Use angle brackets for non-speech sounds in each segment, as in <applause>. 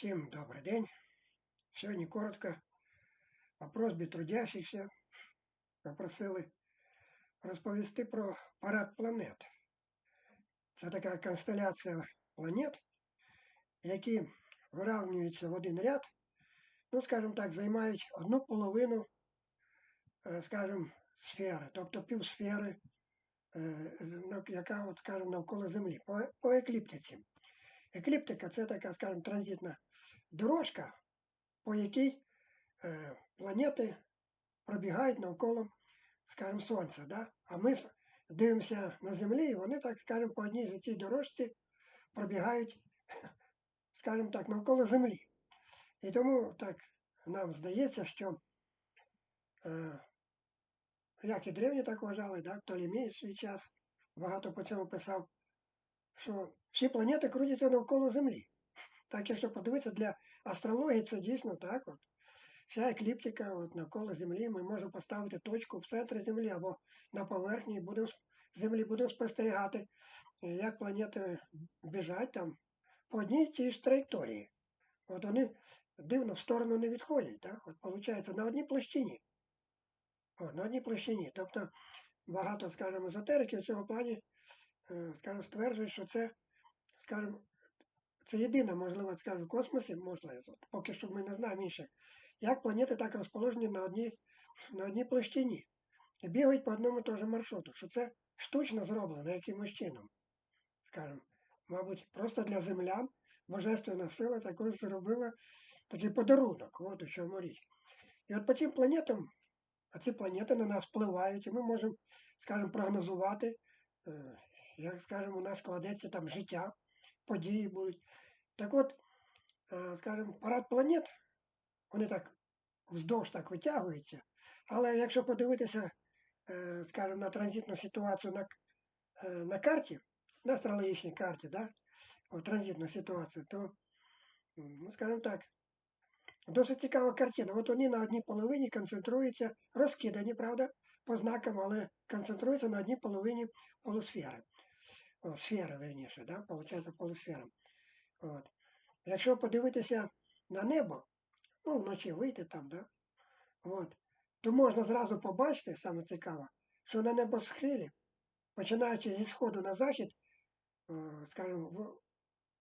Всім добрий день. Сьогодні коротко по просьбі трудящихся попросили розповісти про парад планет. Це така констеляція планет, які виравнюються в один ряд, ну, скажімо так, займають одну половину, е, скажімо, сфери, тобто півсфери, е, яка, от, скажімо, навколо Землі, по екліптиці. Екліптика це така, скажімо, транзитна дорожка, по якій е, планети пробігають навколо, скажімо, Сонця. Да? А ми дивимося на Землі, і вони, так скажімо, по одній з цій дорожці пробігають, скажімо так, навколо Землі. І тому так нам здається, що е, як і древні так вважали, да? Птолемій свій час багато по цьому писав, що всі планети крутяться навколо Землі. Так, якщо подивитися для астрології, це дійсно так. От. Вся екліптика от, навколо Землі, ми можемо поставити точку в центрі Землі або на поверхні і будемо, Землі будемо спостерігати, як планети біжать там по одній тій ж траєкторії. От вони дивно в сторону не відходять. Так? От, виходить, на одній площині. От, на одній площині. Тобто багато, скажімо, езотериків в цьому плані, скажімо, стверджують, що це, скажімо, це єдине, можливо, скажу, в космосі, можливо, поки що ми не знаємо інше, як планети так розположені на одній, на одній площині. І бігають по одному тому маршруту, що це штучно зроблено якимось чином. Скажімо, мабуть, просто для землян божественна сила також зробила такий подарунок. От у чому річ. І от по цим планетам, а ці планети на нас впливають, і ми можемо, скажімо, прогнозувати, е, як скажімо, у нас складеться там життя, події будуть. Так от, е, скажімо, парад планет, вони так вздовж так витягуються, але якщо подивитися, е, скажімо, на транзитну ситуацію на, е, на карті, на астрологічній карті, да, от, транзитну ситуацію, то, ну, скажімо так, досить цікава картина. От вони на одній половині концентруються, розкидані, правда, по знакам, але концентруються на одній половині полусфери. О, сфери, верніше, да, виходить, полусфера. От. Якщо подивитися на небо, ну, вночі вийти там, да, от, то можна зразу побачити, саме цікаво, що на небосхилі, починаючи зі сходу на захід, е, скажімо,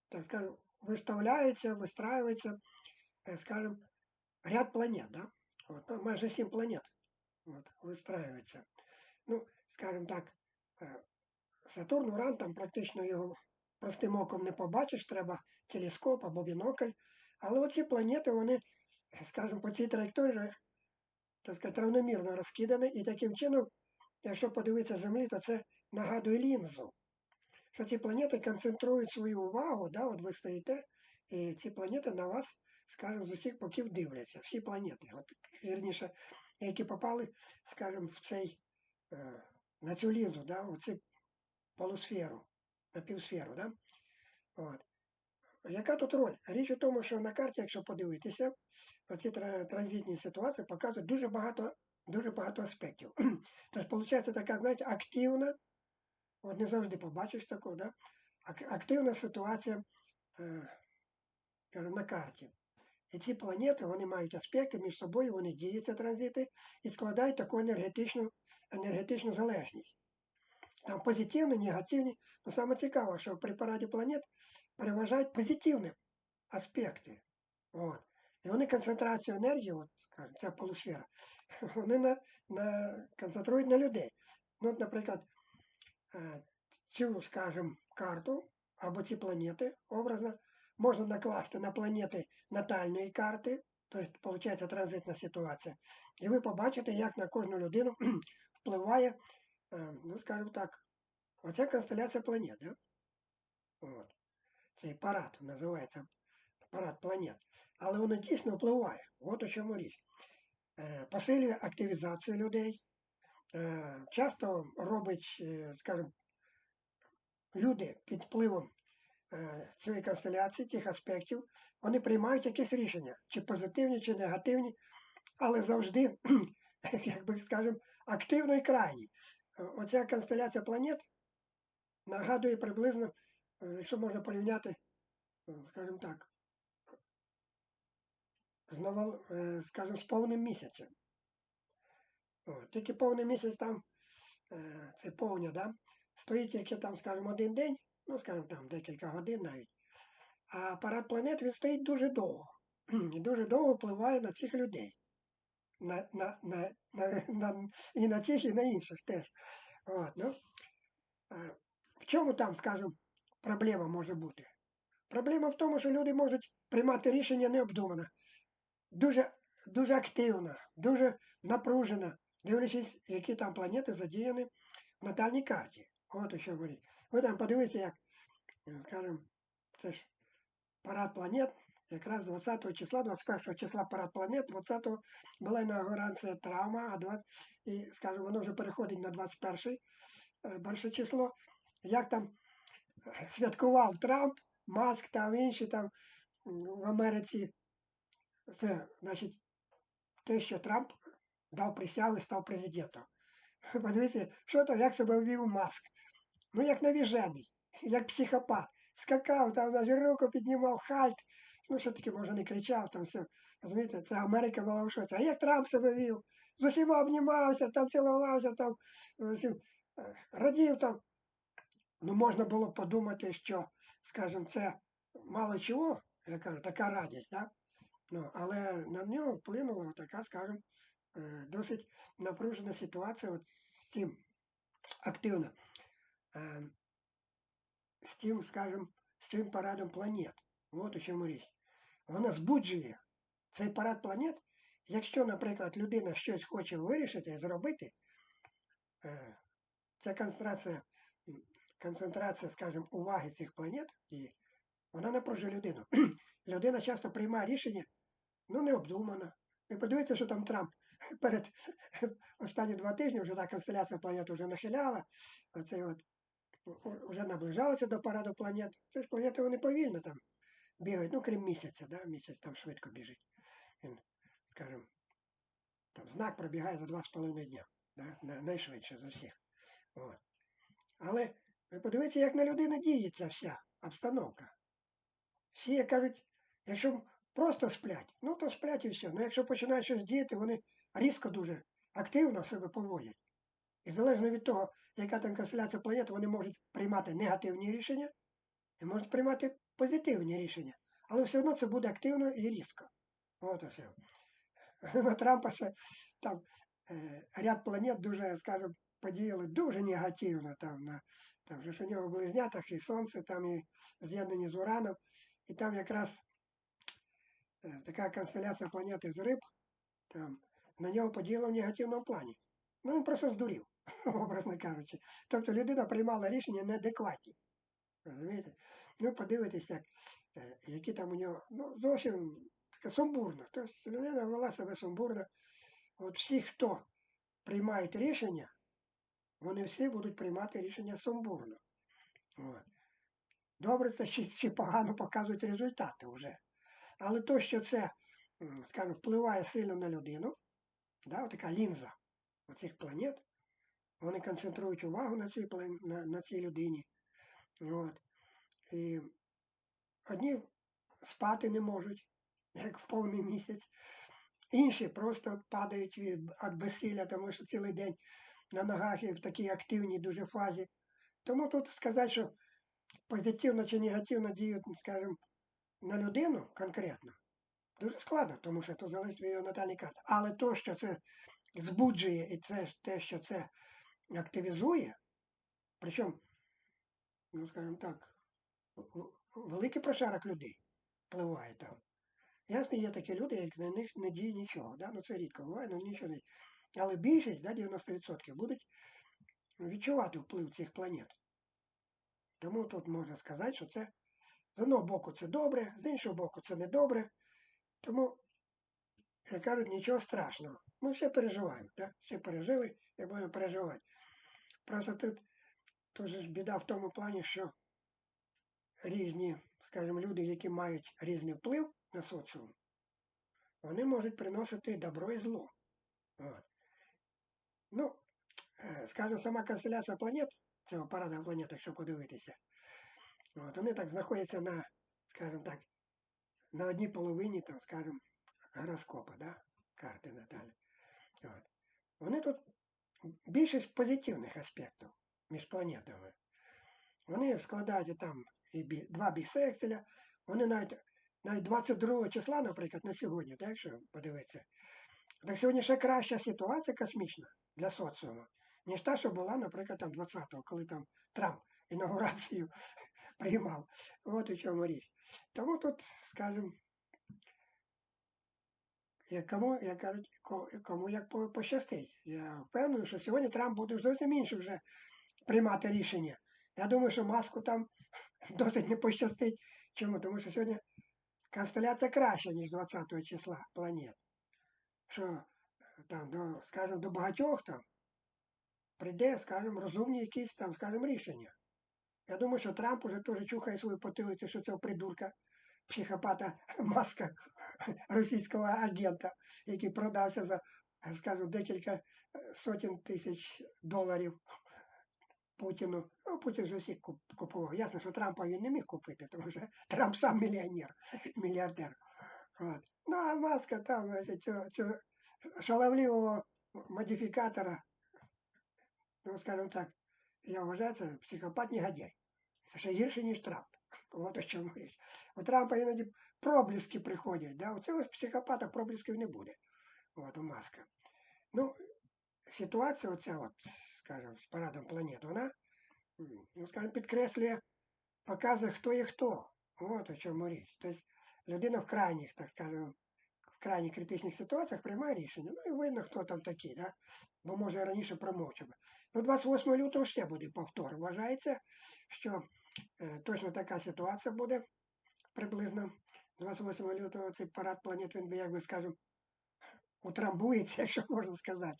так скажімо, виставляється, вистраюється, е, скажімо, ряд планет, да? От, ну, майже сім планет от, вистраюється. Ну, скажімо так, е, Сатурн, Уран, там практично його простим оком не побачиш, треба телескоп або бінокль. Але оці планети, вони, скажімо, по цій траєкторії, так сказати, равномірно розкидані. І таким чином, якщо подивитися Землі, то це нагадує лінзу. Що ці планети концентрують свою увагу, да, от ви стоїте, і ці планети на вас, скажімо, з усіх боків дивляться. Всі планети, от, вірніше, які попали, скажімо, в цей, е, на цю лінзу, да, оцю полусферу, на півсферу. Да? От. Яка тут роль? Річ у тому, що на карті, якщо подивитися, оці транзитні ситуації показують дуже багато, дуже багато аспектів. <clears throat> Тобто, виходить така, знаєте, активна, от не завжди побачиш такого, да? активна ситуація е, на карті. І ці планети вони мають аспекти між собою, вони діються транзити і складають таку енергетичну, енергетичну залежність. Там позитивні, негативні. Но саме цікаво, що при параді планет переважають позитивні аспекти. От. І вони концентрацію енергії, от, ця полусфера, <laughs> вони на, на, концентрують на людей. Ну, от, наприклад, е, цю, скажімо, карту або ці планети образно можна накласти на планети натальної карти, тобто, виходить, транзитна ситуація. І ви побачите, як на кожну людину <clears throat> впливає, е, ну, скажімо так, оця констеляція планет. Да? От. Цей парад називається парад планет. Але воно дійсно впливає. От у чому річ. Е, Посилює активізацію людей. Е, Часто робить, е, скажімо, люди під впливом цієї констеляції, тих аспектів, вони приймають якісь рішення, чи позитивні, чи негативні, але завжди, <clears throat> як би скажемо, активно і крайні. Оця констеляція планет нагадує приблизно, е, якщо можна порівняти, е, скажімо так, з ново, е, скажімо, з повним місяцем. О, тільки повний місяць там, це повня, да? стоїть тільки там, скажімо, один день, ну, скажімо, там декілька годин навіть. А парад планет він стоїть дуже довго. <clears throat> І дуже довго впливає на цих людей. На, на, на, на, на, і на цих, і на інших теж. От, ну, в чому там, скажімо, проблема може бути? Проблема в тому, що люди можуть приймати рішення необдумано, дуже, дуже активно, дуже напружено, дивлячись, які там планети задіяні в натальній карті. От що говорить. Ви там подивіться, як, е, скажімо, це ж парад планет, якраз 20 числа, 21 числа парад планет, 20-го була інаугурація травма, а 20, і, скажімо, воно вже переходить на 21 е, перше число. Як там е, святкував Трамп, Маск там інші там в Америці. Це, значить, те, що Трамп дав присягу і став президентом. <laughs> Подивіться, що то, як себе вів Маск. Ну, як навіжений, як психопат. Скакав, там навіть руку піднімав, хальт. Ну, що таке, може, не кричав, там все. Розумієте, це Америка була в шоці. А як Трамп себе вів? З усіма обнімався, там цілувався, там з усім, е, радів там. Ну, можна було подумати, що, скажімо, це мало чого, я кажу, така радість, да? ну, але на нього вплинула така, скажімо, е, досить напружена ситуація от з цим активно. Е, з тим, скажімо, з цим парадом планет. От у чому річ. Вона збуджує цей парад планет. Якщо, наприклад, людина щось хоче вирішити, зробити, е, ця концентрація, концентрація, скажімо, уваги цих планет, і вона напружує людину. <clears throat> Людина часто приймає рішення, ну, необдумано. І подивіться, що там Трамп <laughs> перед <laughs> останні два тижні вже та констеляція планет вже нахиляла, оцей от вже наближалося до параду планет. Це ж планети вони повільно там бігають, ну крім місяця, да? місяць там швидко біжить. Він, скажімо, там знак пробігає за два з половиною дня. Да? Найшвидше з усіх. От. Але ви подивіться, як на людину діє ця вся обстановка. Всі кажуть, якщо просто сплять, ну то сплять і все. Ну якщо починають щось діяти, вони різко дуже активно себе поводять. І залежно від того, яка там констеляція планет, вони можуть приймати негативні рішення і можуть приймати позитивні рішення. Але все одно це буде активно і різко. От все. <laughs> На Трампа ще там е, ряд планет дуже, скажімо, подіяли дуже негативно. Там, на, там же ж у нього в близнятах і Сонце, там і з'єднані з Ураном. І там якраз е, така констеляція планети з риб, там, на нього подіяла в негативному плані. Ну він просто здурів, <laughs> образно кажучи. Тобто людина приймала рішення неадекватні. Розумієте? Ну, подивитися, як, е, які там у нього, ну, зовсім сумбурно. Тобто людина вела себе сумбурно. От всі, хто приймають рішення, вони всі будуть приймати рішення сумбурно. От. Добре, це чи, чи погано показують результати вже. Але то, що це, скажімо, впливає сильно на людину, да, така лінза оцих планет, вони концентрують увагу на цій, на, на цій людині. От. І одні спати не можуть, як в повний місяць. Інші просто падають від, безсилля, тому що цілий день на ногах і в такій активній дуже фазі. Тому тут сказати, що позитивно чи негативно діють, скажімо, на людину конкретно, дуже складно, тому що це залежить від його натальної карти. Але то, що це збуджує і це те, що це активізує, причому, ну скажімо так, великий прошарок людей впливає там. Ясно, є такі люди, як на них не діє нічого. Да? Ну це рідко буває, але нічого не. Але більшість, да, 90% будуть відчувати вплив цих планет. Тому тут можна сказати, що це з одного боку це добре, з іншого боку це не добре. Тому, як кажуть, нічого страшного. Ми все переживаємо, да? всі пережили і будемо переживати. Просто тут, тут ж біда в тому плані, що різні, скажімо, люди, які мають різний вплив на соціум, вони можуть приносити добро і зло. От. Ну, е, скажімо, сама констеляція планет, цього парада планет, якщо подивитися, от, вони так знаходяться на, скажімо так, на одній половині, там, скажімо, гороскопа, да? карти Наталі. От. Вони тут більшість позитивних аспектів між планетами. Вони складають там і бі, два бісекселя, вони навіть, навіть 22 числа, наприклад, на сьогодні, так, якщо подивитися, так сьогодні ще краща ситуація космічна для соціуму, ніж та, що була, наприклад, там 20-го, коли там Трамп інаугурацію <laughs> приймав. От у чому річ. Тому тут, скажімо, як кому, як кажуть, кому як пощастить. Я впевнений, що сьогодні Трамп буде зовсім інше вже приймати рішення. Я думаю, що маску там <laughs> досить не пощастить. Чому? Тому що сьогодні констеляція краща, ніж 20 числа планет. Що там, до, скажімо, до багатьох там прийде, скажімо, розумні якісь там, скажімо, рішення. Я думаю, що Трамп уже теж чухає свою потилицю, що цього придурка, психопата <laughs> маска російського агента, який продався за, скажімо, декілька е, сотень тисяч доларів Путіну. Ну, Путін вже всіх купував. Ясно, що Трампа він не міг купити, тому що <laughs> Трамп сам мільйонер, мільярдер. От. Ну, а маска там, цього, цього шаловливого модифікатора, ну, скажімо так, я вважаю, це психопат негодяй. Це ще гірше, ніж Трамп. От о чому річ. У Трампа іноді проблиски приходять. Да? У цього психопата проблисків не буде. От у маска. Ну, ситуація оця, от, скажімо, з парадом планет, вона, ну, скажімо, підкреслює, показує, хто є хто. От о чому річ. Тобто людина в крайніх, так скажемо, в крайніх критичних ситуаціях приймає рішення. Ну і видно, хто там такий, да? бо може раніше промовчав. Ну, 28 лютого ще буде повтор. Вважається, що е, точно така ситуація буде приблизно 28 лютого цей парад планет, він би, як би скажемо, утрамбується, <laughs> якщо можна сказати.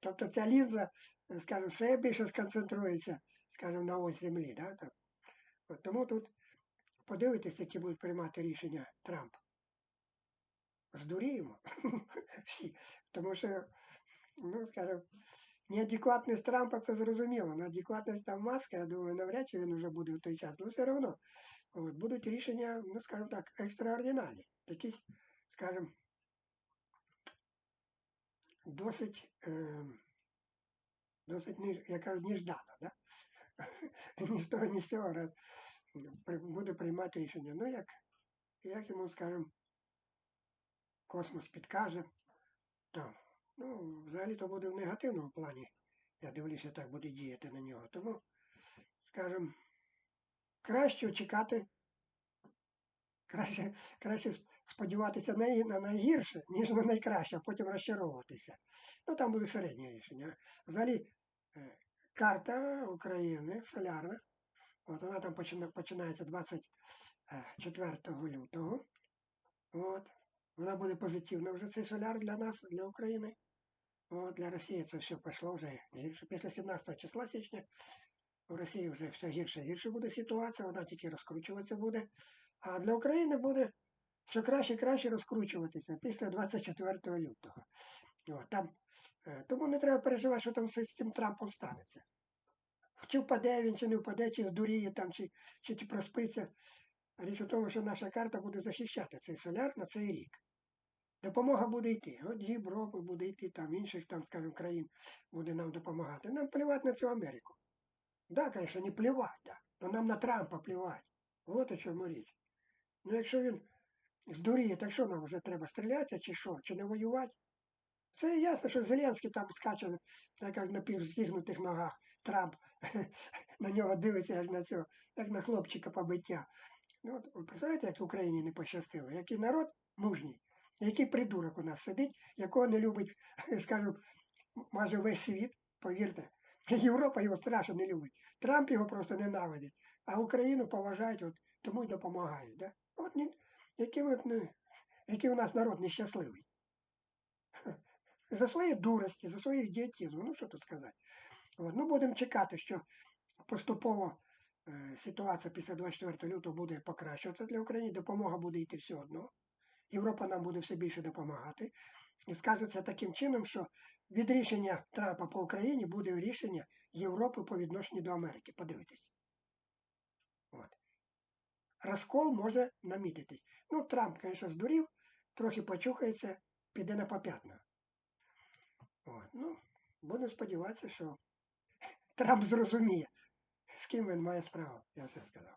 Тобто ця лінза, е, скажімо, все більше сконцентрується, скажімо, на ось землі. Да? От тому тут подивитися, які будуть приймати рішення Трамп. Здуріємо <laughs> всі. Тому що, ну, скажімо, неадекватність Трампа це зрозуміло. Неадекватність там маска, я думаю, навряд чи він вже буде в той час. Ну, все одно от, будуть рішення, ну, скажімо так, екстраординарні. Якісь, скажімо, досить, е, досить, як кажуть, неждано, да? ні з того, ні з цього раз буде приймати рішення. Ну, як, як йому, скажімо, космос підкаже, то, ну, взагалі то буде в негативному плані. Я дивлюся, так буде діяти на нього. Тому, скажімо, краще чекати, краще, краще сподіватися на, на найгірше, ніж на найкраще, а потім розчаровуватися. Ну, там буде середнє рішення. Взагалі, е, карта України солярна, от вона там почина- починається 24 лютого. От. Вона буде позитивна вже цей соляр для нас, для України. От, для Росії це все пішло вже гірше. Після 17 числа січня в Росії вже все гірше і гірше буде ситуація, вона тільки розкручуватися буде. А для України буде все краще і краще розкручуватися після 24 лютого. От, там, е, тому не треба переживати, що там з цим Трампом станеться. Чи впаде він, чи не впаде, чи здуріє там, чи, чи, чи проспиться. Річ у тому, що наша карта буде захищати цей соляр на цей рік. Допомога буде йти. От Європи буде йти, там інших, там, скажімо, країн буде нам допомагати. Нам плювати на цю Америку. Да, звісно, не плювати, да. але нам на Трампа плювати. От у чому річ. Ну, якщо він здуріє, так що нам вже треба стрілятися, чи що, чи не воювати? Це ясно, що Зеленський там скаче як на півзігнутих ногах. Трамп <laughs> на нього дивиться, як на цього, як на хлопчика побиття. Ну, от, ви представляєте, як в Україні не пощастило? Який народ мужній, який придурок у нас сидить, якого не любить, <laughs> скажімо, майже весь світ, повірте. <laughs> Європа його страшно не любить. Трамп його просто ненавидить, а Україну поважають, от, тому й допомагають. Да? От, який, от, не, який у нас народ нещасливий. <laughs> За свої дурості, за свої ідіотизм, ну що тут сказати. От, ну, будемо чекати, що поступово ситуація після 24 лютого буде покращуватися для України, допомога буде йти все одно. Європа нам буде все більше допомагати. І скажеться таким чином, що від рішення Трампа по Україні буде рішення Європи по відношенню до Америки. Подивитесь. От. Розкол може намітитись. Ну, Трамп, звісно, здурів, трохи почухається, піде на попятна. От, ну, будемо сподіватися, що <laughs> Трамп зрозуміє, з ким він має справу, я все сказав.